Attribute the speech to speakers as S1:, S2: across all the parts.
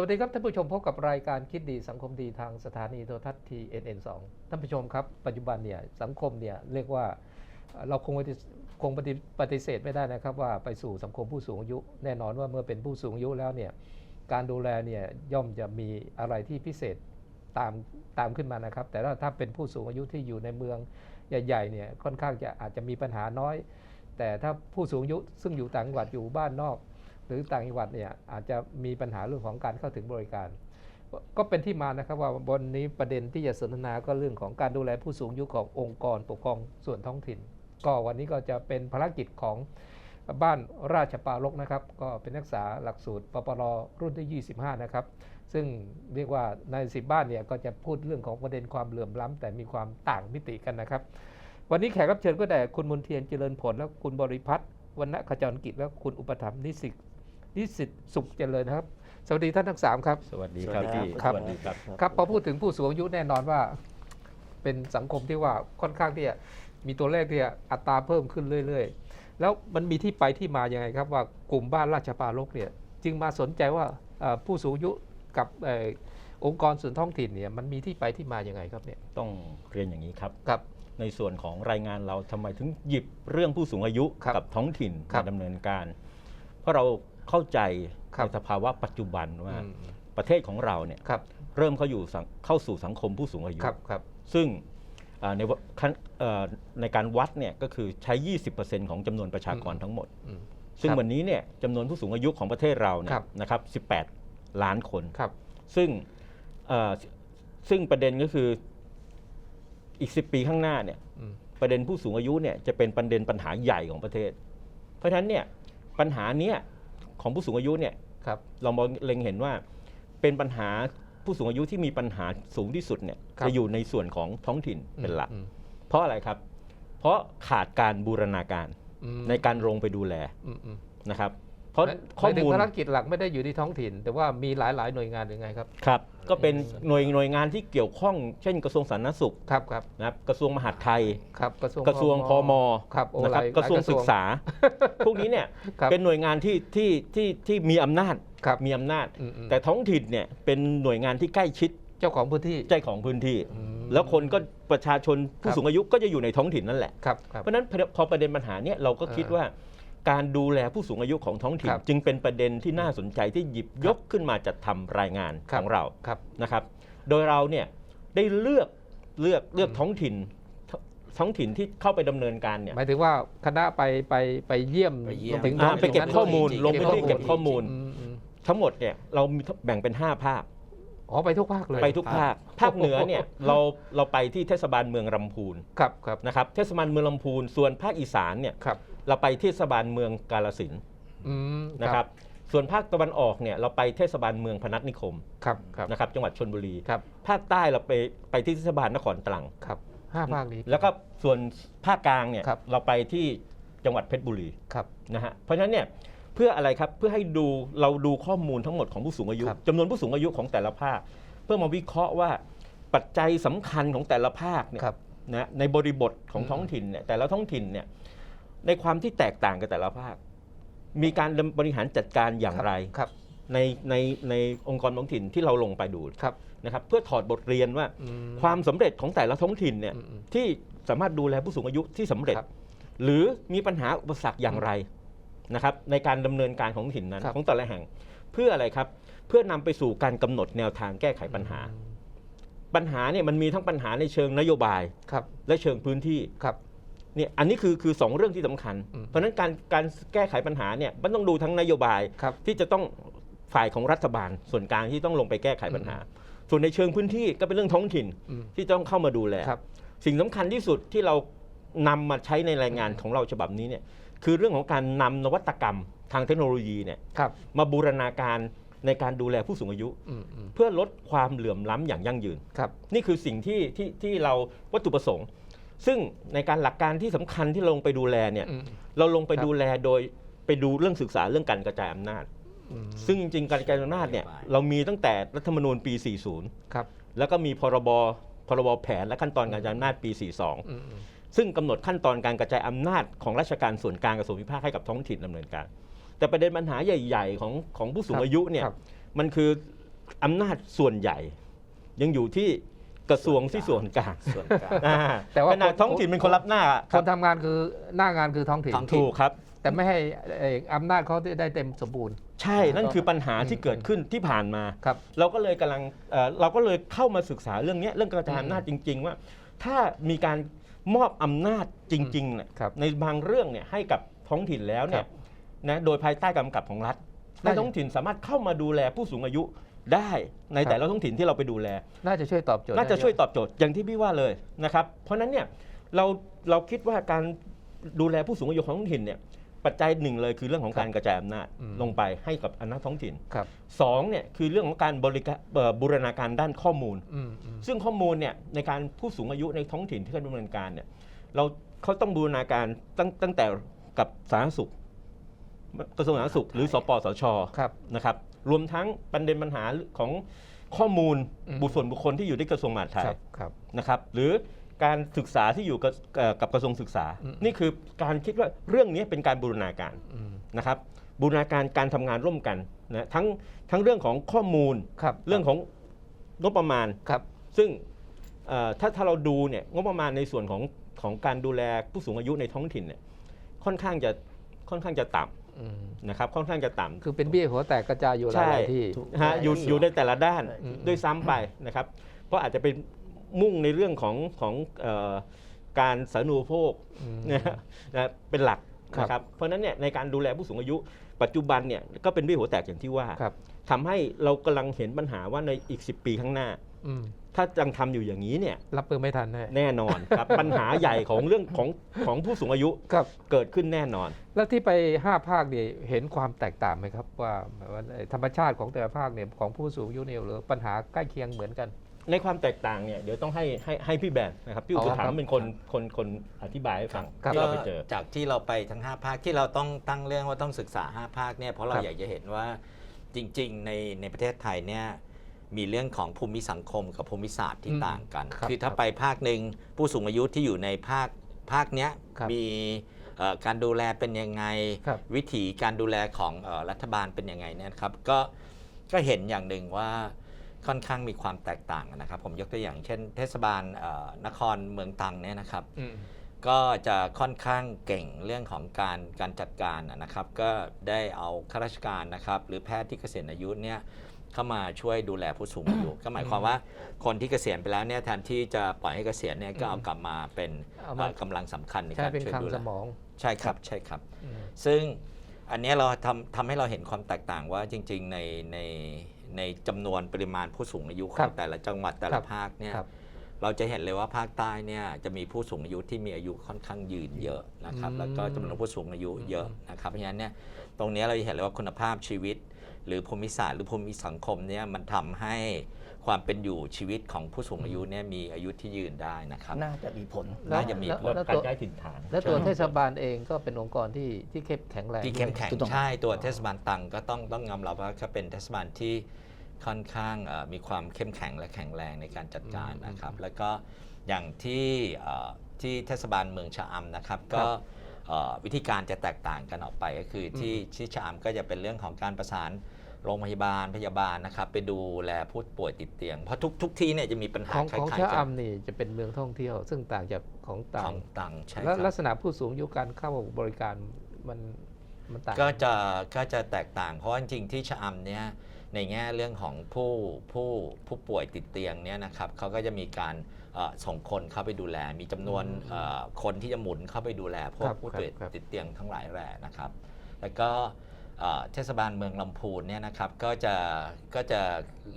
S1: สวัสดีครับท่านผู้ชมพบกับรายการคิดดีสังคมดีทางสถานีโทรทัศน์ TNN 2 ท่านผู้ชมครับ ปัจจุบันเนี่ยสังคมเนี่ยเรียกว่าเราคงคงปฏิเสธไม่ได้นะครับว่าไปสู่สังคมผู้สูงอายุ แน่นอนว่าเมื่อเป็นผู้สูงอายุแล้วเนี่ยการดูแลเนี่ยย่อมจะมีอะไรที่พิเศษตามตามขึ้นมานะครับ แต่ถ้าเป็นผู้สูงอายุที่อยู่ในเมืองใหญ่ๆเนี่ยค่อนข้างจะอาจจะมีปัญหาน้อย แต่ถ้าผู้สูงอายุซึ่งอยู่ต่างจังหวัดอยู่บ้านนอก หรือต่างจังหวัดเนี่ยอาจจะมีปัญหาเรื่องของการเข้าถึงบริการ ก็เป็นที่มานะครับว่าบนนี้ประเด็นที่จะสนทนาก็เรื่องของการดูแลผู้สูงอายุขององค์กรปกครองส่วนท้องถิ่น ก็วันนี้ก็จะเป็นภารกิจของบ้านราชปารกนะครับ ก็เป็นนักศึกษาหลักสูตรปปรรุ่นที่ 25 นะครับ ซึ่งเรียกว่าใน10บ้านเนี่ยก็จะพูดเรื่องของประเด็นความเหลื่อมล้ำแต่มีความต่างมิติกันนะครับ วันนี้แขกรับเชิญก็แต่คุณมนเทียนเจริญผลและคุณบริพัตรวรรณขจรกิจและคุณอุปถัมภ์นิสิต นิสิตสุขเจริญนะครับ สวัสดีท่านทั้งสามครับ
S2: สวัสดีครับ
S3: สวัสดี
S2: พี่
S1: ครับ
S2: สวัสดีครับ
S1: ครับพอพูดถึงผู้สูงอายุแน่นอนว่า เป็นสังคมที่ว่าค่อนข้างที่จะมีตัวเลขที่อัตราเพิ่มขึ้นเรื่อย ๆ แล้วมันมีที่ไปที่มาอย่างไงครับ ว่ากลุ่มบ้านราชปรารกเนี่ย จึงมาสนใจว่าเอ่อผู้สูงอายุกับเอ่อองค์กรส่วนท้องถิ่นเนี่ยมันมีที่ไปที่มาอย่างไงครับเนี่ย
S2: ต้องเรียนอย่างนี้ครับ
S1: ครับ
S2: ในส่วนของรายงานเราทำไมถึงหยิบเรื่องผู้สูงอายุ
S1: ครับ
S2: กับท้องถิ่น
S1: ครั
S2: มา
S1: บ
S2: ดำเนินการ เพราะเรา เข้าใจ
S1: ครับ
S2: ในสภาวะปัจจุบันว่า
S1: อืม
S2: ประเทศของเราเนี่ย
S1: ครับ
S2: เริ่มเข้าอยู่สังเข้าสู่สังคมผู้สูงอายุ
S1: ครับครับ
S2: ซึ่งอ่าในวะขั้นเอ่อในการวัดเนี่ยก็คือใช้ 20%ของจำนวนประชากรทั้งหมด
S1: อืม
S2: ซึ่ง
S1: ครับ
S2: วันนี้เนี่ยจำนวนผู้สูงอายุของประเทศเราเนี่
S1: ครั
S2: ย
S1: บ
S2: นะครับ 18 ล้านคน
S1: ครับ
S2: ซึ่งเอ่อซึ่งประเด็นก็คืออีก 10 ปีข้างหน้าเนี่ย
S1: อืม
S2: ประเด็นผู้สูงอายุเนี่ยจะเป็นประเด็นปัญหาใหญ่ของประเทศ เพราะฉะนั้นเนี่ยปัญหาเนี้ย ของผู้สูงอายุเนี่ย
S1: ครับ
S2: เรามองเล็งเห็นว่าเป็นปัญหาผู้สูงอายุที่มีปัญหาสูงที่สุดเนี่ย
S1: ครับ
S2: จะอยู่ในส่วนของท้องถิ่นเป็นหลัก
S1: อืม
S2: เพราะอะไรครับ เพราะขาดการบูรณาการ
S1: อืม
S2: ในการลงไปดูแล
S1: อืมอืม
S2: นะครับ เพราะ
S1: ห
S2: ข้อ
S1: มายถึง
S2: มูล
S1: ภารกิจหลักไม่ได้อยู่ที่ท้องถิ่น แต่ว่ามีหลาย ๆ หน่วยงานหรือไงครับ
S2: ครับ ก็เป็นหน่วยหน่วยงานที่เกี่ยวข้องเช่นกระทรวงสาธารณสุข
S1: ครับครับ
S2: นะครับกระทรวงมหาดไทย
S1: ครับกระทรวง
S2: กระทรวงพม
S1: ครับโอ้
S2: นะครับ
S1: หลาย
S2: กระทรวง
S1: หลาย
S2: ศึกษา พวกนี้เนี่ย
S1: ครับ
S2: เป็นหน่วยงานที่ที่ที่ที่มีอำนาจ
S1: ครับ
S2: มีอำนาจ
S1: อืมอืม
S2: แต่ท้องถิ่นเนี่ยเป็นหน่วยงานที่ใกล้ชิด
S1: เจ้าของพื้นที่
S2: ใจของพื้นที่
S1: อืม
S2: แล้วคนก็ประชาชนผู้
S1: ครับ
S2: สูงอายุก็จะอยู่ในท้องถิ่นนั่นแหละ
S1: ครับครับ
S2: เพราะฉะนั้นพอประเด็นปัญหาเนี่ยเราก็คิด
S1: อ่า
S2: ว่า การดูแลผู้สูงอายุของท้องถิ่น
S1: ครับ
S2: จึงเป็นประเด็นที่น่าสนใจที่หยิบยกขึ้นมาจัดทำรายงาน
S1: ครั
S2: ข
S1: บ
S2: องเรา
S1: ครับ
S2: นะครับ โดยเราเนี่ยได้เลือกเลือกเลือก
S1: อืม
S2: ท้องถิ่นทท้องถิ่นที่เข้าไปดำเนินการเนี่ย
S1: หมายถึงว่าคณะไปไปไปเยี่ยม
S3: ไปเยี่ยม
S1: ถึง
S2: อ่า
S1: ท้ง
S2: ไปเก็บ
S1: ตรงนั้น
S2: ข้อมูล
S3: จริงๆ
S2: ลงพื้นที่เก็บข้อมูล
S1: อืมอืม
S2: ทั้งหมดเนี่ยเรามีแบ่งเป็น 5 ภาค
S1: อ๋อไปทุกภาคเลย
S2: ไปทุกภาค ภาคเหนือเนี่ยเราเราไปที่เทศบาลเมืองลำพูน
S1: ครับครับ
S2: นะครับ เทศบาลเมืองลำพูน ส่วนภาคอีสานเนี่ย
S1: ครับ
S2: เราไปเทศบาลเมืองกาลสินธุ์
S1: อืม
S2: นะครับ ส่วนภาคตะวันออกเนี่ยเราไปเทศบาลเมืองพนัสนิคม
S1: ครับครับ
S2: นะครับจังหวัดชนบุรี
S1: ครับ
S2: ภาคใต้เราไปไปที่เทศบาลนครตรัง
S1: ครับห้าภาคนี้
S2: แล้วก็ส่วนภาคกลางเนี่ย
S1: ครับ
S2: เราไปที่จังหวัดเพชรบุรี
S1: ครับ
S2: นะฮะเพราะฉะนั้นเนี่ยเพื่ออะไรครับเพื่อให้ดูเราดูข้อมูลทั้งหมดของผู้สูงอายุ
S1: ครับ
S2: จำนวนผู้สูงอายุของแต่ละภาค เพื่อมาวิเคราะห์ว่าปัจจัยสำคัญของแต่ละภาคเนี่ย
S1: ครับ
S2: นะในบริบทของ
S1: อืม
S2: ท้องถิ่นเนี่ยแต่ละท้องถิ่นเนี่ย ในความที่แตกต่างกันแต่ละภาค มีการดำบริหารจัดการอย่างไร
S1: ครับ
S2: ในในในองค์กรท้องถิ่นที่เราลงไปดู
S1: ครับ
S2: นะครับ เพื่อถอดบทเรียนว่า
S1: อืม
S2: ความสำเร็จของแต่ละท้องถิ่นเนี่ย
S1: อืมอืม
S2: ที่สามารถดูแลผู้สูงอายุที่สำเร็จ
S1: ครับ
S2: หรือมีปัญหาอุปสรรคอย่างไรนะครับ ในการดำเนินการของถิ่นนั้น
S1: ครับ
S2: ของแต่ละแห่งเพื่ออะไรครับ เพื่อนำไปสู่การกำหนดแนวทางแก้ไขปัญหา ปัญหาเนี่ยมันมีทั้งปัญหาในเชิงนโยบาย
S1: ครับ
S2: และเชิงพื้นที่
S1: ครับ
S2: เนี่ยอันนี้คือคือสองเรื่องที่สำคัญ
S1: อืม
S2: เพราะฉะนั้นการการแก้ไขปัญหาเนี่ยมันต้องดูทั้งนโยบาย
S1: ครับ
S2: ที่จะต้องฝ่ายของรัฐบาลส่วนกลางที่ต้องลงไปแก้ไขปัญหา ส่วนในเชิงพื้นที่ก็เป็นเรื่องท้องถิ่น
S1: อืม
S2: ที่ต้องเข้ามาดูแล
S1: ครับ
S2: สิ่งสำคัญที่สุดที่เรานำมาใช้ในรายงานของเราฉบับนี้เนี่ยคือเรื่องของการนำนวัตกรรมทางเทคโนโลยีเนี่ย
S1: ครับ
S2: มาบูรณาการในการดูแลผู้สูงอายุ
S1: อืมอืม
S2: เพื่อลดความเหลื่อมล้ำอย่างยั่งยืน
S1: ครับ
S2: นี่คือสิ่งที่ที่ที่เราวัตถุประสงค์ ซึ่งในการหลักการที่สำคัญที่เราลงไปดูแลเนี่ย
S1: อืม
S2: เราลงไป
S1: ครับ
S2: ดูแลโดยไปดูเรื่องศึกษาเรื่องการกระจายอำนาจ
S1: อืม
S2: ซึ่งจริงๆการกระจายอำนาจเนี่ยเรามีตั้งแต่รัฐธรรมนูญปี 40
S1: ครับ
S2: แล้วก็มีพรบพรบแผนและขั้นตอนการกระจายอำนาจปี 42
S1: อืมอืม
S2: ซึ่งกำหนดขั้นตอนการกระจายอำนาจของราชการส่วนกลางกับส่วนภูมิภาคให้กับท้องถิ่นดำเนินการ แต่ประเด็นปัญหาใหญ่ ๆ ของของผู้สูงอายุเนี่ย
S1: ครับ
S2: มันคืออำนาจส่วนใหญ่ ยังอยู่ที่ กระทรวงที่ส่วนกลาง
S3: ส่วนกลาง
S2: อ่า
S1: แต่ว่า
S2: ขณะท้องถิ่นเป็นคนรับหน้า
S1: คนทำงานคือหน้างานคือท้องถิ่น
S3: ท้องถิ่น
S2: ถูกครับ
S1: แต่ไม่ให้เอ่ออำนาจเขาได้เต็มสมบูรณ์
S2: ใช่นั่นคือปัญหาที่เกิดขึ้นที่ผ่านมา
S1: ครับ
S2: เราก็เลยกำลังเอ่อเราก็เลยเข้ามาศึกษาเรื่องเนี้ยเรื่องกระจายอำนาจจริง ๆ ว่า ถ้ามีการมอบอำนาจจริงๆเนี่ย
S1: ครับ
S2: ในบางเรื่องเนี่ยให้กับท้องถิ่นแล้วเนี่
S1: ครั
S2: ย
S1: บ
S2: นะโดยภายใต้กำกับของรัฐ
S1: น่า
S2: ให้
S1: จะ
S2: ท้องถิ่นสามารถเข้ามาดูแลผู้สูงอายุ ได้ใน
S1: ครับ
S2: แต่ละท้องถิ่นที่เราไปดูแล
S1: น่าจะช่วยตอบโจทย์
S2: น่าจะ
S1: ได้เอะ
S2: ช่วยตอบโจทย์อย่างที่พี่ว่าเลยนะครับ เพราะฉะนั้นเนี่ยเราเราคิดว่าการดูแลผู้สูงอายุของท้องถิ่นเนี่ยปัจจัยหนึ่งเลยคือเรื่องของการกระจายอำนาจ
S1: อืม
S2: ลงไปให้กับอำนาจท้องถิ่น
S1: ครับ
S2: สองเนี่ยคือเรื่องของการบริการเอ่อบูรณาการด้านข้อมูล
S1: อืมอืม
S2: ซึ่งข้อมูลเนี่ยในการผู้สูงอายุในท้องถิ่นที่เขาดำเนินการเนี่ยเราเขาต้องบูรณาการตั้งตั้งแต่กับสาธารณสุขกระทรวงสาธารณสุขหรือสปสช
S1: ครับ
S2: นะครับ รวมทั้งประเด็นปัญหาของข้อมูล
S1: อืม
S2: บุคคลบุคคลที่อยู่ที่กระทรวงมหาดไทย
S1: ครับครับ
S2: นะครับหรือการศึกษาที่อยู่กับเอ่อกับกระทรวงศึกษา
S1: อืม
S2: นี่คือการคิดว่าเรื่องนี้เป็นการบูรณาการ
S1: อืม
S2: นะครับบูรณาการการทำงานร่วมกันนะทั้งทั้งเรื่องของข้อมูล
S1: ครับ
S2: เรื่องของงบประมาณ
S1: ครับ
S2: ซึ่งเอ่อถ้าถ้าเราดูเนี่ยงบประมาณในส่วนของของการดูแลผู้สูงอายุในท้องถิ่นเนี่ยค่อนข้างจะค่อนข้างจะต่
S1: อืมำ
S2: นะครับค่อนข้างจะต่ำ
S1: คือเป็นเบี้ยหัวแตกกระจายอยู่ห
S2: ใช่
S1: ลายๆที่
S2: ฮะอยู่อยู่ในแต่ละด้าน
S1: อืม
S2: ด้วยซ้ำไปนะครับ เพราะอาจจะเป็นมุ่งในเรื่องของของเอ่อการสาธารณูปโภค
S1: อืม
S2: นะฮะนะเป็นหลัก
S1: ครับ
S2: นะครับเพราะฉะนั้นเนี่ยในการดูแลผู้สูงอายุ ปัจจุบันเนี่ยก็เป็นเบี้ยหัวแตกอย่างที่ว่า
S1: ครับ
S2: ทำให้เรากำลังเห็นปัญหาว่าในอีก 10 ปีข้างหน้า
S1: อืม
S2: ถ้ายังทำอยู่อย่างนี้เนี่ย
S1: รับมือไม่ทันแน่
S2: แน่นอนครับ ปัญหาใหญ่ของเรื่องของของผู้สูงอายุ
S1: ครับ
S2: เกิดขึ้นแน่นอน
S1: แล้วที่ไป 5 ภาคเนี่ยเห็นความแตกต่างไหมครับว่าว่าธรรมชาติของแต่ละภาคเนี่ยของผู้สูงอายุเนี่ยหรือปัญหาใกล้เคียงเหมือนกัน
S2: ในความแตกต่างเนี่ยเดี๋ยวต้องให้ให้ให้พี่แบนนะครับพี่อุ
S1: อ๋
S2: ป
S1: อ
S2: ถัม
S1: ครั
S2: ภ์
S1: บ
S2: เป็นคนคนคนอธิบายให้ฟัง
S1: ครับ
S2: ที่เราไปเจอ
S3: จากที่เราไปทั้ง 5 ภาคที่เราต้องตั้งเรื่องว่าต้องศึกษา 5 ภาคเนี่ยเพราะเรา
S1: ครับ
S3: อยากจะเห็นว่าจริง ๆ ในในประเทศไทยเนี่ย มีเรื่องของภูมิสังคมกับภูมิศาสตร์ที่
S1: อืม
S3: ต่างกัน
S1: ครับ
S3: คือถ้า
S1: ครับ
S3: ไปภาคหนึ่งผู้สูงอายุที่อยู่ในภาคภาคเนี้ย
S1: ครับ
S3: มีเอ่อการดูแลเป็นยังไง
S1: ครับ
S3: วิธีการดูแลของเออรัฐบาลเป็นยังไงเนี่ยนะครับก็ก็เห็นอย่างหนึ่งว่าค่อนข้างมีความแตกต่างกันนะครับ ผมยกตัวอย่างเช่น เทศบาลเอ่อนครเมืองตรังเนี่ยนะครับ
S1: อืม
S3: ก็จะค่อนข้างเก่งเรื่องของการการจัดการนะนะครับ ก็ได้เอาข้าราชการนะครับ หรือแพทย์ที่เกษียณอายุเนี่ย เข้ามาช่วยดูแลผู้สูงอายุก็หมายความว่าคนที่เกษียณไปแล้วเนี่ยแทนที่จะปล่อยให้เกษียณเนี่ยก็เอากลับมาเป็น
S1: เอามา
S3: เอ่อกำลังสำคัญใน
S1: ใช่
S3: การ
S1: เป็น
S3: ช่วย
S1: คลัง
S3: ดูแล
S1: สมอง
S3: ใช่ครับใช่ครับ
S1: อืม
S3: ซึ่งอันเนี้ยเราทำทำให้เราเห็นความแตกต่างว่าจริง ๆ ในในในจำนวนปริมาณผู้สูงอายุข
S1: ครั
S3: อง
S1: บ
S3: แต่ละจังหวัดแต่
S1: ครั
S3: ละ
S1: บ
S3: ภาคเนี่ย
S1: ครับ
S3: เราจะเห็นเลยว่าภาคใต้เนี่ยจะมีผู้สูงอายุที่มีอายุค่อนข้างยืนเยอะนะครับ
S1: อืม
S3: แล้วก็จำนวนผู้สูงอายุเยอะนะครับเพราะฉะนั้นเนี่ยตรงเนี้ยเราจะเห็นเลยว่าคุณภาพชีวิต หรือภูมิศาสตร์หรือภูมิสังคมเนี่ยมันทำให้ความเป็นอยู่ชีวิตของผู้สูงอายุเนี่ยมีอายุที่ยืนได้นะครับ
S4: น่าจะมีผล
S3: น่าจะมี
S1: แล้ว
S3: ผล
S1: แล้ว
S2: การ
S1: ตัว
S2: ย้ายถิ่นฐาน
S1: และตัวเทศบาลเองก็เป็นองค์กรที่ที่เข้มแข็งแรง
S3: ที่เข้มแข็ง
S4: ถูกต้อง
S3: ใช่ตัวเทศบาลตรังก็ต้องต้องยอมรับว่าเขาเป็นเทศบาลที่ค่อนข้างเอ่อมีความเข้มแข็งและแข็งแรงในการจัดการนะครับ แล้วก็อย่างที่เอ่อที่เทศบาลเมืองชะอำนะครับก็เอ่อ วิธีการจะแตกต่างกันออกไปก็คือที่ที่ชะอำก็จะเป็นเรื่องของการประสานโรงพยาบาลพยาบาลนะครับไปดูแลผู้ป่วยติดเตียง เพราะทุกทุกที่เนี่ยจะมีปัญหา
S1: ของ
S3: คล้า
S1: ของ
S3: ย
S1: ชะ
S3: ๆกัน
S1: อำนี่จะเป็นเมืองท่องเที่ยว ซึ่งต่างจากของต่า
S3: ของงตรังใช่ค
S1: และ
S3: รับ
S1: ลักษณะผู้สูงอายุการเข้าบริการมันมันต่าง
S3: ก็จะก็จะแตกต่าง เพราะว่าจริงๆที่ชะอำเนี่ยในแง่เรื่องของผู้ผู้ผู้ป่วยติดเตียงเนี่ยนะครับเขาก็จะมีการเอ่อ ส่งคนเข้าไปดูแล มีจำนวนเอ่อคนที่จะหมุนเข้าไปดูแลพว
S1: ค
S3: ก
S1: รับ
S3: ผู้ป่วย
S1: ครับ
S3: ติดเตียงทั้งหลายแหล่นะครับ แล้วก็เอ่อเทศบาลเมืองลำพูนเนี่ยนะครับก็จะก็จะ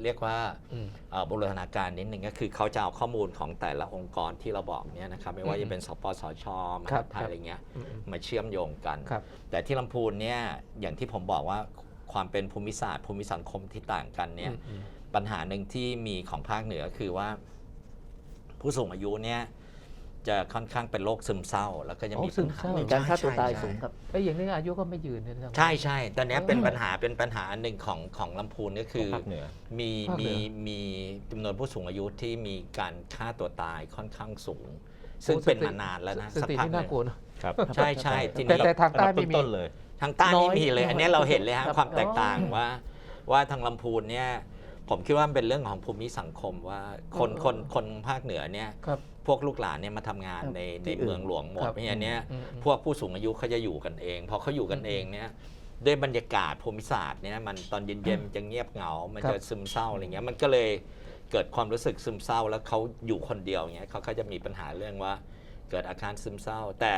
S3: เรียกว่า
S1: อืม
S3: เอ่อบูรณาการนิดหนึ่งก็คือเขาจะเอาข้อมูลของแต่ละองค์กรที่เราบอกเนี่ยนะครับไม่ว่า
S1: อืม
S3: จะเป็นสปสชม
S1: ครั
S3: หา
S1: บ
S3: ไทยอะไรเงี้ย
S1: อืมอืม
S3: มาเชื่อมโยงกัน
S1: ครับ
S3: แต่ที่ลำพูนเนี่ยอย่างที่ผมบอกว่าความเป็นภูมิศาสตร์ภูมิสังคมที่ต่างกันเนี่ย
S1: อืมอืม
S3: ปัญหาหนึ่งที่มีของภาคเหนือคือว่า ผู้สูงอายุเนี่ยจะค่อนข้างเป็นโรคซึมเศร้า แล้วก็จะ
S1: อ๋อ
S3: มี
S1: ซึ
S3: ปัญ
S1: ม
S3: หา
S1: เศร้า
S4: มีการฆ่าตัวตาย
S3: ใช่
S4: สูงครับ
S1: ไอ้ยอย่างนี้อายุก็ไม่ยืนเนยนะครับ
S3: ใช่ใช่ตอนเนี้ยเป็น
S1: เออ
S3: ปัญหาเป็นปัญหาอันหนึ่งของของลำพูนก็คือ
S2: ภาคเหนือ
S3: มี
S1: ภาคเหนื
S3: มี
S1: อ
S3: มีจำนวนผู้สูงอายุที่มีการฆ่าตัวตายค่อนข้างสูง ซึ่งเป็นมานานแล้วนะ
S1: ส
S3: สัก
S1: ถิ
S3: พัก
S1: ที่
S3: ห
S1: น่า
S3: นึ่ง
S1: กลัวนะ
S2: ครับ
S3: ใช่ใช่ที
S1: แต่
S3: นี้
S1: แต่ทางใต้ไม่มี
S2: ต้นๆเลย
S3: ทางใต้
S4: น้
S3: ไม่
S4: อย
S3: มีเลย
S4: น้อย
S3: อันนี้เราเห็นเลยฮะ
S4: ครับ
S3: ความแตกต่างว่า ว่าทางลำพูนเนี่ย ผมคิดว่ามันเป็นเรื่องของภูมิสังคมว่าคน
S1: เออ
S3: คนคนภาคเหนือเนี่ย
S1: ครับ
S3: พวกลูกหลานเนี่ยมาทำงานใน
S4: ที่
S3: ใน
S4: อื่น
S3: เมืองหลวงหมด
S1: ครับ
S3: เพราะฉะนั้นเนี่ย
S1: อืมอืม
S3: พวกผู้สูงอายุเขาจะอยู่กันเองพอเขาอยู่กันเองเนี่ยด้วยบรรยากาศภูมิศาสตร์เนี่ยมันตอนเย็นๆมันจะเงียบเหงา มัน
S1: ครับ
S3: จะซึมเศร้าอะไรเงี้ยมันก็เลยเกิดความรู้สึกซึมเศร้าแล้วเขาอยู่คนเดียวเงี้ยเขาก็จะมีปัญหาเรื่องว่าเกิดอาการซึมเศร้า แต่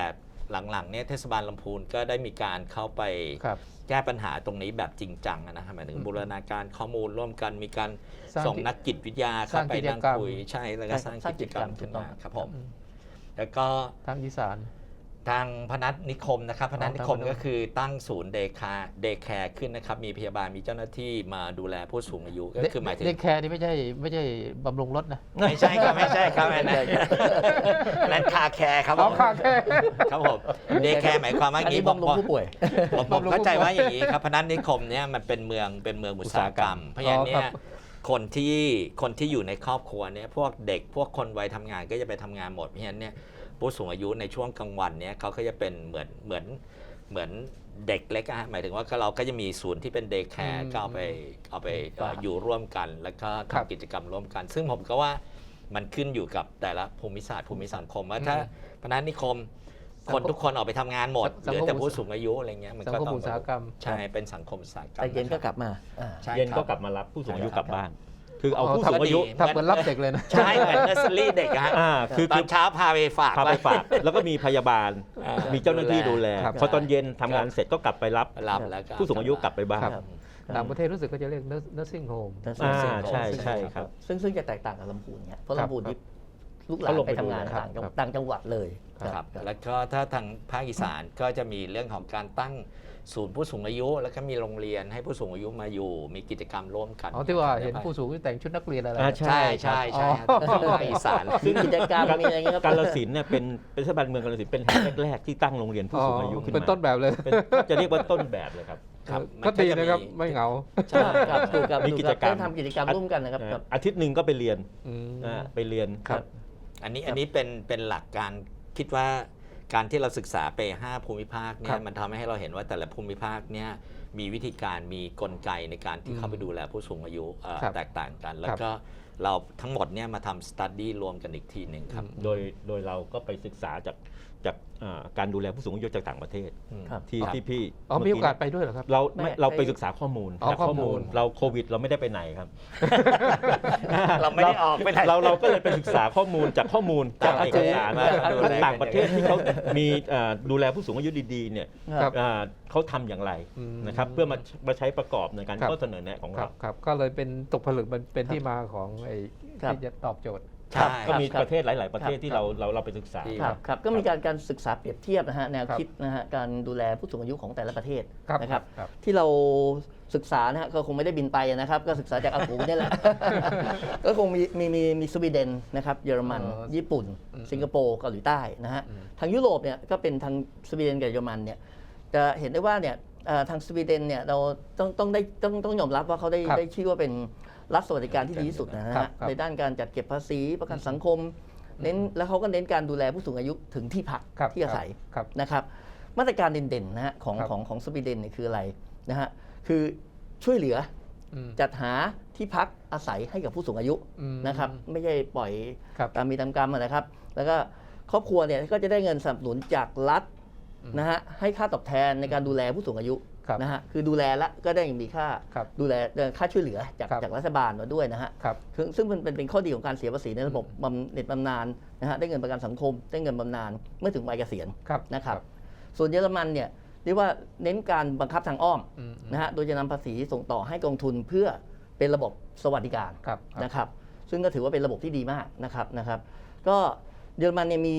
S3: หลังๆเนี่ยเทศบาลลำพูนก็ได้มีการเข้าไป
S1: ครับ
S3: แก้ปัญหาตรงนี้แบบจริงจังอะนะครับหมายถึง
S1: อืม
S3: บูรณาการข้อมูลร่วมกันมีการ
S1: สร้าง
S3: ส่งนักจิตวิทยาเข้าไป
S1: สร้างกิจ
S3: นั่ง
S1: กรรม
S3: คุยใช่แล้วก็ส
S4: ส
S3: ร้า
S4: ร้างง
S3: กิจกรรม
S4: กิจกรรม
S3: ขึ้น
S4: ถูกต้อ
S3: มางครับผม
S1: อืม
S3: แล้วก็
S1: ทางอีสาน
S3: ทางพนัสนิคมนะครับพนัสนิคม
S1: ทางพนัส
S3: ก็คือตั้งศูนย์เดคาเดแคร์ขึ้นนะครับ มีพยาบาลมีเจ้าหน้าที่มาดูแลผู้สูงอายุก็คือหมายถึง
S1: เด็กแคร์นี่ไม่ใช่ไม่ใช่บำรุงรถนะ
S3: ไม่ใช่ครับไม่ใช่ครับอันนั้นอันนั้นคาแคร์ครับผ
S1: เอา
S3: ม
S1: ค่าแค่
S3: ครับผมเดแคร์หมายความว่าอ
S4: อัน
S3: ย่าง
S4: นี้
S3: นี้ผม
S4: บำรุงผู้ป่วย
S3: ผมผมเข้าใจว่าอย่างนี้ครับพนัสนิคมเนี่ยมันเป็นเมืองเป็นเมืองอุตสาหกรรม เพราะฉะนั้น
S1: อ๋อ
S3: เนี่
S1: ครั
S3: ย
S1: บ
S3: คนที่คนที่อยู่ในครอบครัวเนี่ยพวกเด็กพวกคนวัยทำงานก็จะไปทำงานหมดเพราะฉะนั้นเนี่ย ผู้สูงอายุในช่วงกลางวันเนี่ยเขาก็จะเป็นเหมือนเหมือนเหมือนเด็กเล็กอะฮะหมายถึงว่าก็เราก็จะมีศูนย์ที่เป็นเดย์แค
S1: อื
S3: ร์
S1: ม
S3: ก็เอาไปเอาไป
S4: ครับ
S3: อยู่ร่วมกัน แล้วก็
S1: ครับ
S3: ทำกิจกรรมร่วมกัน ซึ่งผมก็ว่ามันขึ้นอยู่กับแต่ละภูมิศาสตร์ภูมิสังคมว่าถ้าพนัสนิคมคนทุกคนออกไปทำงานหมดเห
S1: สัง
S3: ลือ
S1: คม
S3: แต่ผู้สูงอายุอะไรเงี้ยมัน
S1: สัง
S3: ก็
S1: คม
S3: ต้อง
S1: อุตสาหกรรม
S3: ใช่เป็นสังคมอุตสาหกรรม
S4: แต่เย็นก็ะก
S3: ครับ
S4: ลับมาอ่า
S3: ใช่
S2: เย็น
S3: ครับ
S2: ก็กลับมารับผู้สูงอายุ
S4: ครับ
S2: กลับบ้าน คือเอา
S1: อ๋อ
S2: ผู้สูงอายุ
S3: ทำ
S1: ทำเหมือนรับเด็กเลยนะ
S3: ใช่เหมือนเนอร์เซอรี่เด็กอะฮะ
S2: อ่าคือ
S3: ตอ
S2: คือน
S3: เช้าพาไปฝาก
S2: พาไป
S3: ไว้
S2: ฝากแล้วก็มีพยาบาล
S3: อ่า
S2: มีเจ้าหน้าที่ดูแล
S1: ครับ
S2: พอตอนเย็นทำงานเสร็จก็กลับไปรับ
S3: รับแล้วก็
S2: ผู้สูงอายุกลับไปบ้าน
S1: ครับ ต่างประเทศรู้สึกก็จะเรียก nursing home
S2: อ่าใช่ใช่ครับ
S4: ซึ่งซึ่งจะแตกต่างกับลำพูนเนี่ยเพราะ
S1: ครับ
S4: ลำพูน
S1: ครับ
S4: นี่ลูกหลาน
S2: เขาลง
S4: ไป
S2: ไป
S4: ทำงาน
S2: ดูแล
S4: ต่างจัง
S1: ครับ
S4: ต่างจังหวัดเลย
S3: ครับแล้วก็ถ้าทางภาคอีสานก็จะมีเรื่องของการตั้งศูนย์ผู้สูงอายุ แล้วก็มีโรงเรียนให้ผู้สูงอายุมาอยู่ มีกิจกรรมร่วมกัน
S1: อ๋อที่ว่าเห็นผู้สูงอายุแต่งชุดนักเรียนอะไร
S2: อ่า
S1: นะ
S3: ใช่ใช่ใช่
S1: อ๋อ
S3: ครับที่ภาคอีสาน
S4: มีกิจกรรมมีอะไรเงี้ยครับ
S2: กาลสินธุ์เนี่ยเป็นเป็นเทศบาลเมืองกาลสินธุ์เป็นแห่งแรกๆที่ตั้งโรงเรียนผู้สูงอายุขึ้นมา
S1: เป็นต้นแบบเลย
S2: เป็นจะเรียกว่าต้นแบบเลยครับ
S3: ครับ
S1: ก็ดีนะครับไม่เหงา
S3: ใช่
S4: ครับถูกครับ
S2: มี
S4: ถู
S2: กิจกรรม
S4: ได้ทำกิจกรรมร่วมกันนะครับ
S2: อ่า
S4: ครับ
S2: อาทิตย์หนึ่งก็ไปเรียน
S1: อืม
S2: อ่าไปเรียน
S1: ครับ
S3: อันนี้อันนี้เป็นเป็นหลักการ คิดว่าการที่เราศึกษาไป 5 ภูมิภาคเนี่
S1: ครั
S3: ย
S1: บ
S3: มันทำให้เราเห็นว่าแต่ละภูมิภาคเนี่ยมีวิธีการมีกลไกในการที่เข้าไปดูแลผู้สูงอายุเอ่อ
S1: ครับ
S3: แตกต่างกัน แล้ว
S1: ครับ
S3: ก็เราทั้งหมดเนี่ยมาทำสตัดดี้รวมกันอีกทีหนึ่งครับ
S2: โดยโดยเราก็ไปศึกษาจาก จากอ่าการดูแลผู้สูงอายุจากต่างประเทศ
S4: ครับ
S2: ที่
S3: ครับ
S2: ที่พี่
S1: อ๋อมีโอกาส
S2: เไป
S1: ด้วยเหรอครับ
S2: เราไม่
S4: ไม่
S2: เรา
S4: ไป
S2: ไปศึกษาข้อมูล
S1: อ๋อ
S2: จาก
S1: ข้
S2: ข้
S1: อ
S2: อ
S1: มู
S2: มู
S1: ล
S2: ล เราโควิด เราไม่ได้ไปไหนครับ
S3: เราไม่ได้ออกไปไหน
S2: เราเราก็เลยไปศึกษาข้อมูลจากข้อมูลจากเอกสาร
S3: มาดูแล
S2: ต่างประเทศที่เขามีอ่าดูแลผู้สูงอายุดีๆเนี่ย
S1: ครับ
S2: อ่าเขาทำอย่างไร
S1: อืม
S2: นะครับเพื่อมามาใช้ประกอบในการ
S1: ครับ
S2: ข้อเสนอแนะของ
S1: ครั
S2: เรา
S1: บครับก็เลยเป็นตกผลึกมันเป็นที่มาของไอ้
S4: ครับ
S1: ที่จะตอบโจทย์
S3: ใช่
S2: ก็มี
S4: ครับ
S2: ประเทศหลาย ๆ ประเทศที่
S4: ครับ
S2: เราเราเราไปศึกษา
S3: ดี
S4: ครับครับก็มีการการศึกษาเปรียบเทียบนะฮะแนว
S1: ครับ
S4: คิดนะฮะการดูแลผู้สูงอายุของแต่ละประเทศ
S1: ครับ
S4: นะครับ
S1: ครับ
S4: ที่เราศึกษานะฮะก็คงไม่ได้บินไปนะครับ ก็ศึกษาจากอากูนี่แหละ ก็คงมีมีมีมีสวีเดนนะครับเยอรมัน
S1: เออ
S4: ญี่ปุ่น
S1: อืม
S4: สิงคโปร์เกาหลีใต้นะฮะ
S1: อืม
S4: ทางยุโรปเนี่ยก็เป็นทางสวีเดนกับเยอรมันเนี่ยจะเห็นได้ว่าเนี่ยเอ่อทางสวีเดนเนี่ยเราต้องต้องได้ต้องต้องยอมรับว่าเขาได้
S1: ครับ
S4: ได้ชื่อว่าเป็น รัฐสวัสดิการที่ดีที่สุดนะ
S1: ครั
S4: ฮะ
S1: บครับ
S4: ในด้านการจัดเก็บภาษีประกันสังคม เน้นแล้วเขาก็เน้นการดูแลผู้สูงอายุถึงที่พัก
S1: ครับ
S4: ที่อาศัย
S1: ครับ
S4: นะครับมาตรการเด่นๆนะฮะของ
S1: ครับ
S4: ของของสวีเดนเนี่ยคืออะไรนะฮะคือช่วยเหลือ
S1: อืม
S4: จัดหาที่พักอาศัยให้กับผู้สูงอายุ
S1: อืม
S4: นะครับไม่ใช่ปล่อย
S1: ครับ
S4: ตามมีตามกรรมอะนะครับ แล้วก็ครอบครัวเนี่ยก็จะได้เงินสนับสนุนจากรัฐ
S1: อืม
S4: นะฮะให้ค่าตอบแทนในการดูแลผู้สูงอายุ
S1: ครับ
S4: นะฮะคือดูแลละก็ได้มีค่า
S1: ครับ
S4: ดูแลเอ่อค่าช่วยเหลือจาก
S1: ครับ
S4: จากรัฐบาลมาด้วยนะฮะ
S1: ครับ
S4: ซึ่งซึ่งมันเป็นเป็นข้อดีของการเสียภาษีในระบบบำเหน็จบำนาญนะฮะได้เงินประกันสังคม ได้เงินบำนาญเมื่อถึงวัยเกษียณ
S1: ครับ
S4: นะครับ ส่วนเยอรมันเนี่ยเรียกว่าเน้นการบังคับทางอ้อม
S1: อืม
S4: นะฮะโดยจะนำภาษีส่งต่อให้กองทุนเพื่อเป็นระบบสวัสดิการ
S1: ครับครับ
S4: นะครับ ซึ่งก็ถือว่าเป็นระบบที่ดีมากนะครับนะครับ ก็ เยอรมันเนี่ยมี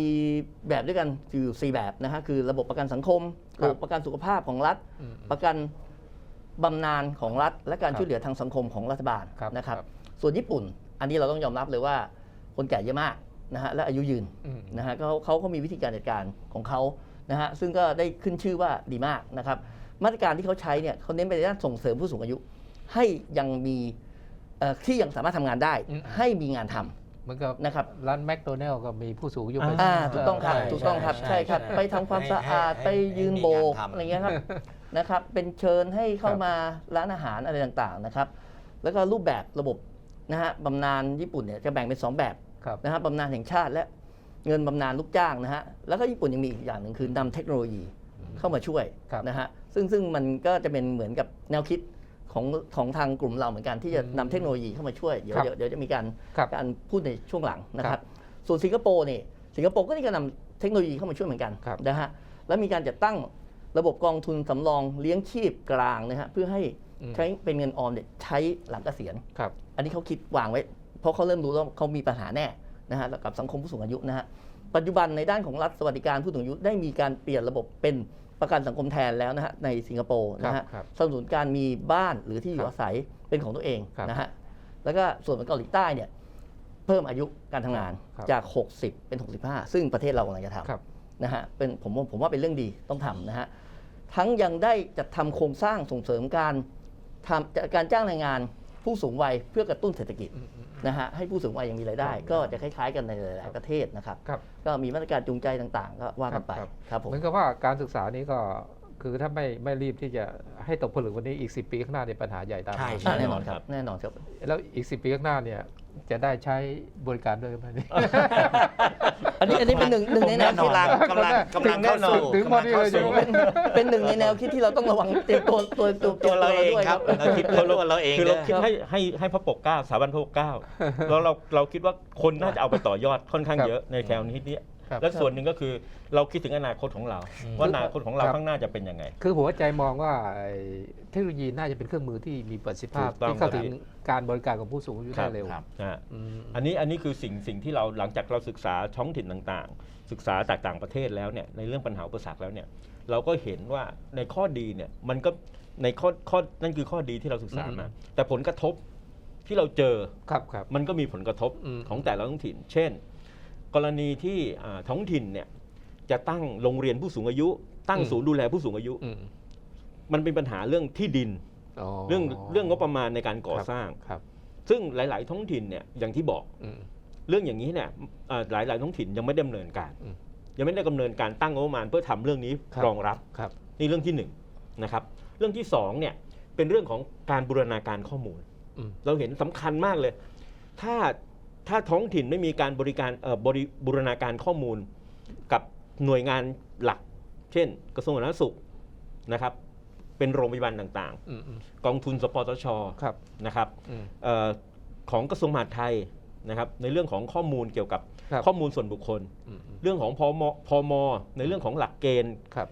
S4: แบบด้วยกันอยู่4แบบนะฮะคือระบบประกันสังคม
S1: ครับ
S4: ระบบประกันสุขภาพของรัฐ
S1: อืม
S4: ประกันบำนาญของรัฐ และการ
S1: ครับ
S4: ช่วยเหลือทางสังคมของรัฐบาล
S1: ครับ
S4: นะครับ
S1: ครับ
S4: ส่วนญี่ปุ่น อันนี้เราต้องยอมรับเลยว่าคนแก่เยอะมากนะฮะและอายุยืน
S1: อืม
S4: นะฮะเขาเขาก็มีวิธีการจัดการของเขานะฮะซึ่งก็ได้ขึ้นชื่อว่าดีมากนะครับ มาตรการที่เขาใช้เนี่ยเขาเน้นไปในด้านส่งเสริมผู้สูงอายุ ให้ยังมีเอ่อที่ยังสามารถทำงานได้
S1: อืม
S4: ให้มีงานทำ
S1: เหมือนกับ
S4: นะครับ
S1: ร้านแมคโดนัลล์ก็มีผู้สูงอายุไป
S4: อ่าถูกต้องครับ
S1: ใช่
S4: ถูกต้องครับ
S3: ใช่
S4: ใช่ครับ
S3: ใช่
S4: ไปทำความสะอาด
S3: ให้
S4: ไป
S3: ให้
S4: ยืน
S3: ให้มี
S4: โบก
S3: งานทำ
S4: อะไรเงี้ยครับนะครับ เป็นเชิญให้เข้า
S1: ครับ
S4: มาร้านอาหารอะไรต่างๆนะครับ แล้วก็รูปแบบระบบนะฮะบำนาญญี่ปุ่นเนี่ยจะแบ่งเป็น2แบบ
S1: ครับ
S4: นะฮะบำนาญแห่งชาติและเงินบำนาญลูกจ้างนะฮะแล้วก็ญี่ปุ่นยังมีอีกอย่างหนึ่งคือนำเทคโนโลยีเข้ามาช่วย
S1: ครับ
S4: นะฮะซึ่งซึ่งมันก็จะเป็นเหมือนกับแนวคิด ของของทางกลุ่มเราเหมือนกันที่จะ
S1: อืม
S4: นำเทคโนโลยีเข้ามาช่วย เดี๋ยว
S1: ครับ
S4: เดี๋ยวเดี๋ยวจะมีการ
S1: ครับ
S4: การพูดในช่วงหลังนะค
S1: ครั
S4: รับบส่วนสิงคโปร์นี่สิงคโปร์ก็นี่ก็นำเทคโนโลยีเข้ามาช่วยเหมือนกัน
S1: ครับ
S4: นะฮะแล้วมีการจัดตั้งระบบกองทุนสำรองเลี้ยงชีพกลางนะฮะเพื่อให้
S1: อืม
S4: ใช้เป็นเงินออมเนี่ยใช้หลังเกษียณ
S1: ครับ
S4: อันนี้เขาคิดวางไว้ เพราะเขาเริ่มรู้แล้วเขามีปัญหาแน่นะฮะกับสังคมผู้สูงอายุนะฮะปัจจุบันในด้านของรัฐสวัสดิการผู้สูงอายุได้มีการเปลี่ยนระบบเป็น ประกันสังคมแทนแล้วนะฮะในสิงคโปร์นะฮะ
S1: ครับ
S4: สนับสนุนการมีบ้านหรือที่อ
S1: ครั
S4: ยู่
S1: บ
S4: อาศัยเป็นของตัวเอง
S1: ครับ
S4: นะฮะแล้วก็ส่วนของเกาหลีใต้เนี่ยเพิ่มอายุการทำงาน
S1: ครับ
S4: จาก 60 เป็น 65 ซึ่งประเทศเรากำลังจะท
S1: ครับำ
S4: นะฮะเป็นผมว่าผมว่าเป็นเรื่องดีต้องทำนะฮะทั้งยังได้จัดทำโครงสร้างส่งเสริมการทำการจ้างแรงงาน ผู้สูงวัยเพื่อกระตุ้นเศรษฐกิจ
S1: อืมอืม
S4: นะฮะให้ผู้สูงวัยยังมีรายได้
S1: ครับ
S4: ก็จะคล้ายๆกันในหลาย ๆ ประเทศนะครับ
S1: ครับ
S4: ก็มีมาตรการจูงใจต่างๆ ก็ว่ากันไป
S1: ครับ
S4: ครับผม
S1: เหมือนกับว่าการศึกษานี้ก็ คือถ้าไม่ไม่รีบที่จะให้ตกผลึกวันนี้อีก 10 ปีข้างหน้าเนี่ยปัญหาใหญ่ตามมา
S3: ใช่
S4: อ่าแน่นอน
S2: ค
S4: ค
S2: รั
S4: รับบแน่นอนครับ
S1: แล้วอีก 10 ปีข้างหน้าเนี่ยจะได้ใช้บริการด้วยไหมเนี่ย
S4: อันนี้อันนี้เป็นหนึ่งหนึ่งในแนวคิด
S3: กำลังกำลังกำลังเข้าสู่
S1: ถึงพอดีเลย
S3: กำงข้าสู่
S1: ใช่ไหม
S4: เป็นหนึ่งในแนวคิดที่เราต้องระวังเตรียมตัวตัวตัว
S3: ตัวเราเอง
S4: ด้วย
S3: ครับเราคิดเพื่อตัวเราเอง
S2: คือเรา
S3: ด้วย
S2: คิดให้ให้ให้พระปกเกล้าสถาบันพระปกเกล้าแล้วเราเราคิดว่าคนน่าจะเอาไปต่อยอดค่อนข้าง
S1: ครับ
S2: เยอะในแนวนี้เนี่ย
S1: ครับ
S2: และส่วนหนึ่งก็คือเราคิดถึงอนาคตของเรา
S3: อืม
S2: ว่าอนาคตของเรา
S1: ครับ
S2: ข้างหน้าจะเป็นยังไง
S1: คือหัวใจมองว่าไอ้เทคโนโลยีน่าจะเป็นเครื่องมือที่มีประสิทธิภาพ
S2: ถูกต้อง
S1: ที่เข้า
S2: ครับ
S1: ถึงการบริการของผู้สูงอายุ
S2: ครั
S1: ได้
S2: บ
S1: เร็ว
S3: ครับ
S2: นะฮะ
S1: อืม
S2: อันนี้อันนี้คือสิ่งสิ่งที่เราหลังจากเราศึกษาท้องถิ่นต่างๆ ศึกษาจากต่างประเทศแล้วเนี่ยในเรื่องปัญหาอุปสรรคแล้วเนี่ยเราก็เห็นว่าในข้อดีเนี่ยมันก็ในข้อข้อนั่นคือข้อดีที่เราศึกษามา
S1: อืม
S2: แต่ผลกระทบที่เราเจอ
S1: ครับครับ
S2: มันก็มีผลกระทบ
S1: อืม
S2: ของแต่ละท้องถิ่น เช่น กรณีที่อ่าท้องถิ่นเนี่ยจะตั้งโรงเรียนผู้สูงอายุ ตั้งศูนย์ดูแลผู้สูงอายุ
S1: อืม
S2: มันเป็นปัญหาเรื่องที่ดิน
S1: อ๋อ
S2: เรื่องเรื่องงบประมาณในการก่อ
S1: ครับ
S2: สร้าง
S1: ครับ
S2: ซึ่งหลาย ๆ ท้องถิ่นเนี่ยอย่างที่บอก
S1: อืม
S2: เรื่องอย่างนี้เนี่ยอ่าหลาย ๆ ท้องถิ่นยังไม่ดำเนินการ
S1: อืม
S2: ยังไม่ได้ดำเนินการตั้งงบประมาณเพื่อทำเรื่องนี้
S1: ครับ
S2: รองรับ
S1: ครับ
S2: นี่เรื่องที่หนึ่งนะครับ เรื่องที่สองเนี่ยเป็นเรื่องของการบูรณาการข้อมูล
S1: อืม
S2: เราเห็นสำคัญมากเลย ถ้า ถ้าท้องถิ่นไม่มีการบริการเอ่อบริบูรณาการข้อมูล กับหน่วยงานหลัก เช่น กระทรวงสาธารณสุขนะครับ เป็นโรงพยาบาลต่าง
S1: อืมอืม
S2: ๆกองทุนสปสช
S1: ครับ
S2: นะครับ
S1: อืม
S2: เออของกระทรวงมหาดไทยนะครับ ในเรื่องของข้อมูลเกี่ยวกับ
S1: ครับ
S2: ข้อมูลส่วนบุคคล
S1: อืมอืม
S2: เรื่องของพมพมในเรื่องของหลักเกณฑ์
S1: ครับ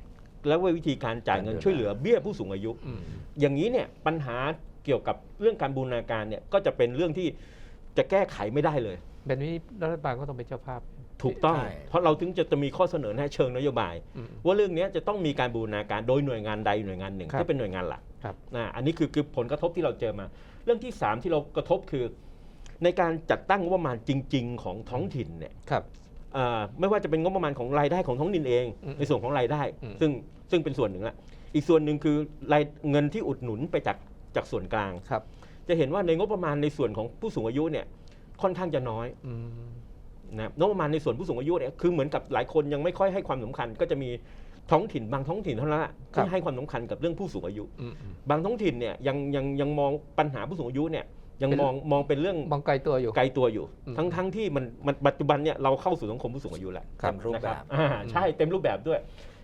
S2: และวิธีการจ่ายเงิน
S1: การเดือน
S2: ช่วยเหลือเบี้ยผู้สูงอายุ
S1: อืม
S2: อย่างนี้เนี่ยปัญหาเกี่ยวกับเรื่องการบูรณาการเนี่ยก็จะเป็นเรื่องที่ จะแก้ไขไม่ได้เลย
S1: แบบนี้รัฐบาลก็ต้องเป็นเจ้าภาพ
S2: ถูกต้อง
S3: ใช่
S2: เพราะเราถึงจะจะมีข้อเสนอแนะเชิงนโยบาย
S1: อืม
S2: ว่าเรื่องนี้จะต้องมีการบูรณาการโดยหน่วยงานใดหน่วยงานหนึ่ง
S1: ครับ
S2: ที่เป็นหน่วยงานหลัก
S1: ครับ
S2: นะอันนี้คือคือผลกระทบที่เราเจอมา เรื่องที่ 3 ที่เรากระทบคือ ในการจัดตั้งงบประมาณจริง ๆ ของท้องถิ่นเนี่ย
S1: ครับ
S2: อ่าไม่ว่าจะเป็นงบประมาณของรายได้ของท้องถิ่นเอง
S1: อืม
S2: ในส่วนของรายได้
S1: อืม
S2: ซึ่งซึ่งเป็นส่วนหนึ่งละอีกส่วนหนึ่งคือรายเงินที่อุดหนุนไปจากจากส่วนกลาง
S1: ครับ
S2: จะเห็นว่าในงบประมาณในส่วนของผู้สูงอายุเนี่ยค่อนข้างจะน้อย
S1: อืม
S2: นะครับงบประมาณในส่วนผู้สูงอายุเนี่ยคือเหมือนกับหลายคนยังไม่ค่อยให้ความสำคัญ ก็จะมีท้องถิ่นบางท้องถิ่นเท่านั้นแหละที่ให้ความสำคัญกับเรื่องผู้สูงอายุ
S1: อืมอืม
S2: บางท้องถิ่นเนี่ยยังยังยังมองปัญหาผู้สูงอายุเนี่ยยัง
S1: เป็น
S2: มองมองเป็นเรื่อง
S1: มองไกลตัวอยู่
S2: ไกลตัวอยู่
S1: อืม
S2: ทั้งทั้งที่มันมันปัจจุบันเนี่ยเราเข้าสู่สังคมผู้สูงอายุแล้ว
S1: ครับ
S3: เต็มรูป
S2: นะ
S3: แบ
S2: ครับบอ่าใช่เต็มรูปแบบด้วย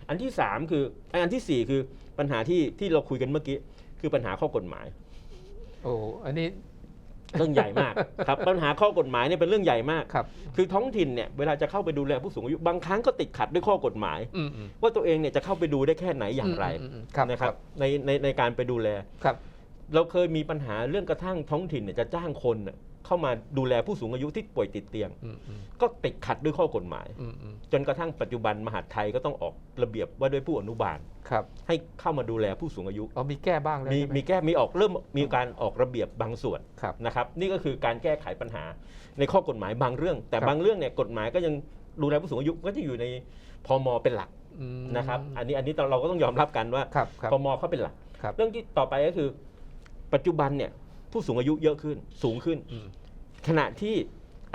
S2: อันที่ 3 คืออันที่ 4 คือปัญหาที่ที่เราคุยกันเมื่อกี้คือปัญหาข้อกฎหมาย
S1: โอ้อันนี้
S2: เรื่องใหญ่มากครับปัญหาข้อกฎหมายเนี่ยเป็นเรื่องใหญ่มาก
S1: ครับ
S2: คือท้องถิ่นเนี่ยเวลาจะเข้าไปดูแลผู้สูงอายุบางครั้งก็ติดขัดด้วยข้อกฎหมาย
S1: อืมอืม
S2: ว่าตัวเองเนี่ยจะเข้าไปดูได้แค่ไหนอย่างไร
S1: มมครับ
S2: นะครับในในในการไปดูแล
S1: ครับ
S2: เราเคยมีปัญหาเรื่องกระทั่งท้องถิ่นเนี่ยจะจ้างคนน่ะ เข้ามาดูแลผู้สูงอายุที่ป่วยติดเตียง
S1: อืมอืม
S2: ก็ติดขัดด้วยข้อกฎหมาย
S1: อืมอืม
S2: จนกระทั่งปัจจุบันมหาดไทยก็ต้องออกระเบียบว่าด้วยผู้อนุบาล
S1: ครับ
S2: ให้เข้ามาดูแลผู้สูงอายุ
S1: อ๋อมีแก้บ้างแล้ว
S2: มี
S1: ใช่ไห
S2: มีแก้มีออกเริ่มมีการออกระเบียบบางส่วน
S1: ครับ
S2: นะครับ นี่ก็คือการแก้ไขปัญหาในข้อกฎหมายบางเรื่อง แต่
S1: ครับ
S2: บางเรื่องเนี่ยกฎหมายก็ยังดูแลผู้สูงอายุก็จะอยู่ในพมเป็นหลัก
S1: อืม
S2: นะครับอันนี้อันนี้เราก็ต้องยอมรับกันว่า
S1: ครับครับ
S2: พมเขาเป็นหลัก
S1: ครับ
S2: เรื่องที่ต่อไปก็คือ ปัจจุบันเนี่ย ผู้สูงอายุเยอะขึ้นสูงขึ้น
S1: อืม
S2: ขณะที่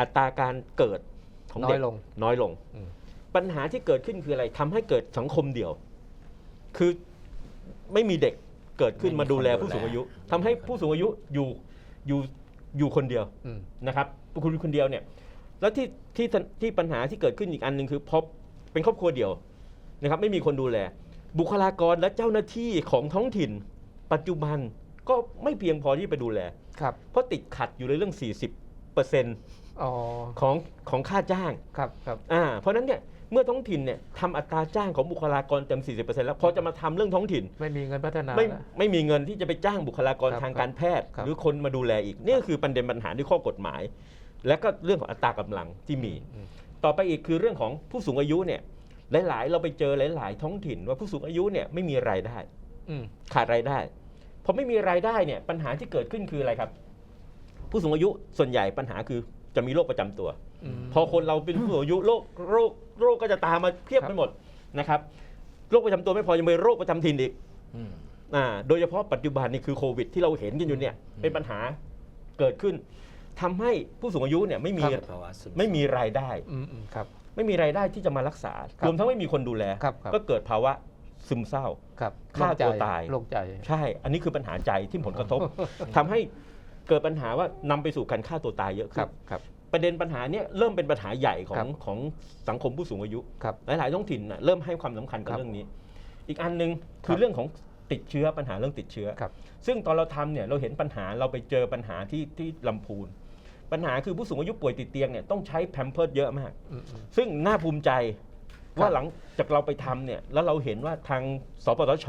S2: อัตราการเกิดของ
S1: น้อ
S2: เด็
S1: ย
S2: ก
S1: ลง
S2: น้อยลง
S1: อืม
S2: ปัญหาที่เกิดขึ้นคืออะไรทำให้เกิดสังคมเดี่ยว คือไม่มีเด็กเกิดขึ้น
S3: ไม่มี
S2: มาดูแล
S3: คนดูแล
S2: ผู้สูงอายุทำให้ผู้สูงอายุอยู่อยู่อยู่คนเดียว
S1: อืม
S2: นะครับคุณคนเดียวเนี่ย แล้วที่ที่ที่ปัญหาที่เกิดขึ้นอีกอันหนึ่งคือพบเป็นครอบครัวเดียวนะครับ ไม่มีคนดูแล บุคลากรและเจ้าหน้าที่ของท้องถิ่น ปัจจุบัน ก็ไม่เพียงพอที่ไปดูแล
S1: ครับ
S2: เพราะติดขัดอยู่ในเรื่อง 40%
S1: อ๋อ
S2: ของของค่าจ้าง
S1: ครับครับ
S2: อ่าเพราะฉะนั้นเนี่ยเมื่อท้องถิ่นเนี่ยทำอัตราจ้างของบุคลากรเต็ม 40%แล้วพอจะมาทำเรื่องท้องถิ่น
S1: ไม่มีเงินพัฒนา
S2: ไม่
S1: แล้ว
S2: ไม่มีเงินที่จะไปจ้างบุคลากร
S1: ครับ
S2: ทางการแพทย์
S1: ครับ
S2: หรือคนมาดูแลอีกนี่ก็คือประเด็นปัญหาด้วยข้อกฎหมาย และก็เรื่องของอัตรากำลังที่มี
S1: อืม
S2: ต่อไปอีกคือเรื่องของผู้สูงอายุเนี่ยหลาย ๆ เราไปเจอหลาย ๆ ท้องถิ่นว่าผู้สูงอายุเนี่ยไม่มีรายได้
S1: อืม
S2: ขาดรายได้ พอไม่มีรายได้เนี่ยปัญหาที่เกิดขึ้นคืออะไรครับ ผู้สูงอายุส่วนใหญ่ปัญหาคือจะมีโรคประจำตัว
S1: ม
S2: พอคนเราเป็นผู้สูงอายุโรคโรคโรคก็จะตามมาเพียบ
S1: ครับ
S2: ไปหมดนะครับโรคประจำตัวไม่พอยังมีโรคประจำถิ่นอีก
S3: อืม
S2: อ่าโดยเฉพาะปัจจุบันนี่คือโควิด ที่เราเห็นกันอยู่เนี่ยเป็นปัญหาเกิดขึ้นทำให้ผู้สูงอายุเนี่ยไม่มี
S3: ภาวะซึมเศร้า
S2: ไม่มีรายได้
S1: อืมอืมครับ
S2: ไม่มีรายได้ที่จะมารักษา
S1: ครับ
S2: รวมทั้งไม่มีคนดูแล
S1: ครับครับ
S2: ก็เกิดภาวะ ซึมเศร้า
S1: ครับ
S2: ฆ่า
S1: โรคใจ
S2: ตัวตาย
S1: โรคใจ
S2: ใช่ อันนี้คือปัญหาใจที่ผลกระทบทำให้เกิดปัญหาว่านำไปสู่การฆ่าตัวตายเยอะ
S1: ค
S2: ขึ้
S1: รั
S2: น
S1: บครับ
S2: ประเด็นปัญหาเนี้ยเริ่มเป็นปัญหาใหญ่ขอ
S1: ครั
S2: ง
S1: บ
S2: ของสังคมผู้สูงอายุ
S1: ครับ
S2: หลายๆท้องถิ่นน่ะเริ่มให้ความสำคัญกับ
S1: ครับ
S2: เรื่องนี้ อีกอันหนึ่งคื
S1: ครั
S2: อบเรื่องของติดเชื้อปัญหาเรื่องติดเชื้อ
S1: ครับ
S2: ซึ่งตอนเราทำเนี่ยเราเห็นปัญหาเราไปเจอปัญหาที่ที่ลำพูน ปัญหาคือผู้สูงอายุป่วยติดเตียงเนี่ยต้องใช้แพมเพิร์ดเยอะมาก
S1: อืมอืม
S2: ซึ่งน่าภูมิใจ
S1: ครับ
S2: ว่าหลังจากเราไปทำเนี่ยแล้วเราเห็นว่าทางสปสช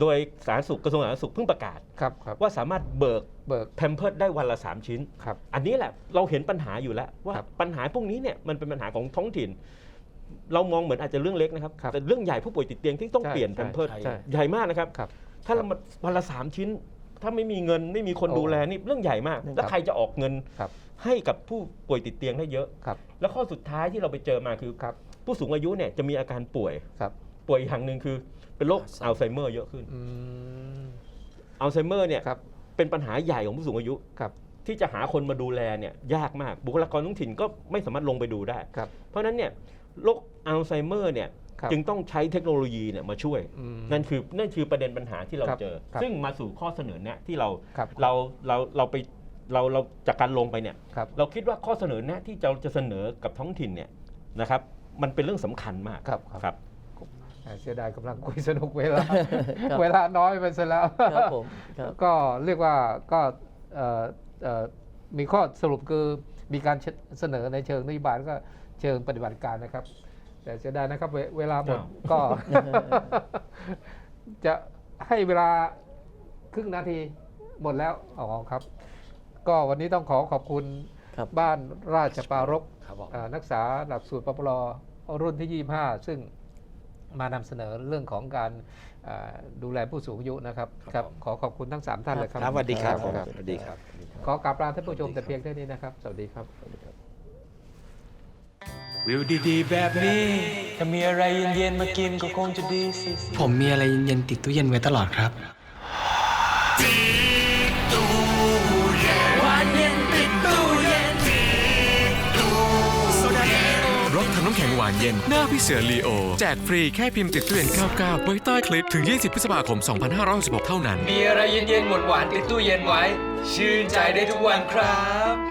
S2: โดยสาธารณสุขกระทรวงสาธารณสุขเพิ่งประกาศ
S1: ครับครับ
S2: ว่าสามารถเบิก
S1: เบิก
S2: แพมเพิร์ดได้วันละ 3 ชิ้น
S1: ครับ
S2: อันนี้แหละเราเห็นปัญหาอยู่แล้วว่า
S1: ครับ
S2: ปัญหาพวกนี้เนี่ยมันเป็นปัญหาของท้องถิ่น เรามองเหมือนอาจจะเรื่องเล็กนะครับ
S1: ครับ
S2: แต่เรื่องใหญ่ผู้ป่วยติดเตียงที่ต้อง
S1: ใช่
S2: เปลี่ยน
S1: ใช่
S2: แพมเพิร์ด
S1: ใช่
S2: ใหญ่มากนะครับ
S1: ครับ
S2: ถ้าเรามาวันละสามชิ้น ถ้าไม่มีเงินไม่มีคน
S1: โอ้
S2: ดูแลนี่เรื่องใหญ่มาก แล้ว
S1: ครับ
S2: ใครจะออกเงิน
S1: ครับ
S2: ให้กับผู้ป่วยติดเตียงได้เยอะ
S1: ครับ
S2: แล้วข้อสุดท้ายที่เราไปเจอมาคือ
S1: ครับ
S2: ผู้สูงอายุเนี่ยจะมีอาการป่วย
S1: ครับ
S2: ป่วยอย่างหนึ่งคือเป็นโรคอัลไซเมอร์เยอะขึ้น
S1: อืม
S2: อัลไซเมอร์เนี่ย
S1: ครับ
S2: เป็นปัญหาใหญ่ของผู้สูงอายุ
S1: ครับ
S2: ที่จะหาคนมาดูแลเนี่ยยากมาก บุคลากรท้องถิ่นก็ไม่สามารถลงไปดูได้
S1: ครับ
S2: เพราะฉะนั้นเนี่ยโรคอัลไซเมอร์เนี่ย
S1: ครับ
S2: จึงต้องใช้เทคโนโลยีเนี่ยมาช่วย
S1: อืม
S2: นั่นคือนั่นคือประเด็นปัญหาที่เรา
S1: ครับ
S2: เจอ
S1: ครับ
S2: ซึ่งมาสู่ข้อเสนอแนะที่เรา
S1: ครับ
S2: เราเราเราไปเราเราจากการลงไปเนี่ย
S1: ครับ
S2: เราคิดว่าข้อเสนอแนะที่เราจะเสนอกับท้องถิ่นเนี่ยนะครับ มันเป็นเรื่องสำคัญมาก
S1: ครับครับ
S2: ครับ
S1: อ่าเสียดายกำลังคุยสนุกเวลา
S4: ครับ
S1: เวลาน้อยไปซะแล้ว
S4: ครับผมครับ
S1: ก็เรียกว่าก็เอ่อเอ่อมีข้อสรุปคือมีการเสนอในเชิงนโยบายแล้วก็เชิงปฏิบัติการนะครับ แต่เสียดายนะครับเวเวลาหมด
S2: อ้าว
S1: ก็ จะให้เวลาครึ่งนาทีหมดแล้วอ๋อครับ ก็วันนี้ต้องขอขอบคุณ
S4: ครับ
S1: บ้านราชปรารภ
S3: ครับผม
S1: อ่านักศึกษาหลักสูตรปปร รุ่นที่ 25 ซึ่งมานำเสนอเรื่องของการอ่าดูแลผู้สูงอายุนะครับครับขอขอบคุณทั้ง 3 ท่านเลยครับ
S3: ครับสวัสดีครับผม
S1: ครับ
S3: สวัสดีครับ
S1: ขอกราบลาท่านผู้ชมแต่เพียงเท่านี้นะครับ สวัสดีครับ
S5: วิวดีๆ แบบนี้ถ้ามีอะไรเย็นๆมากินก็คงจะดีสิ
S6: ผมมีอะไรเย็นๆติดตู้เย็นไว้ตลอดครับ
S7: แข็งหวานเย็น หน้าพี่เสือลีโอ แจกฟรีแค่พิมพ์ติดตู้เย็น99ไว้ใต้คลิปถึง 20 พฤษภาคม 2566เท่านั้น
S5: มีอะไรเย็นๆหมดหวานติดตู้เย็นไว้ ชื่นใจได้ทุกวันครับ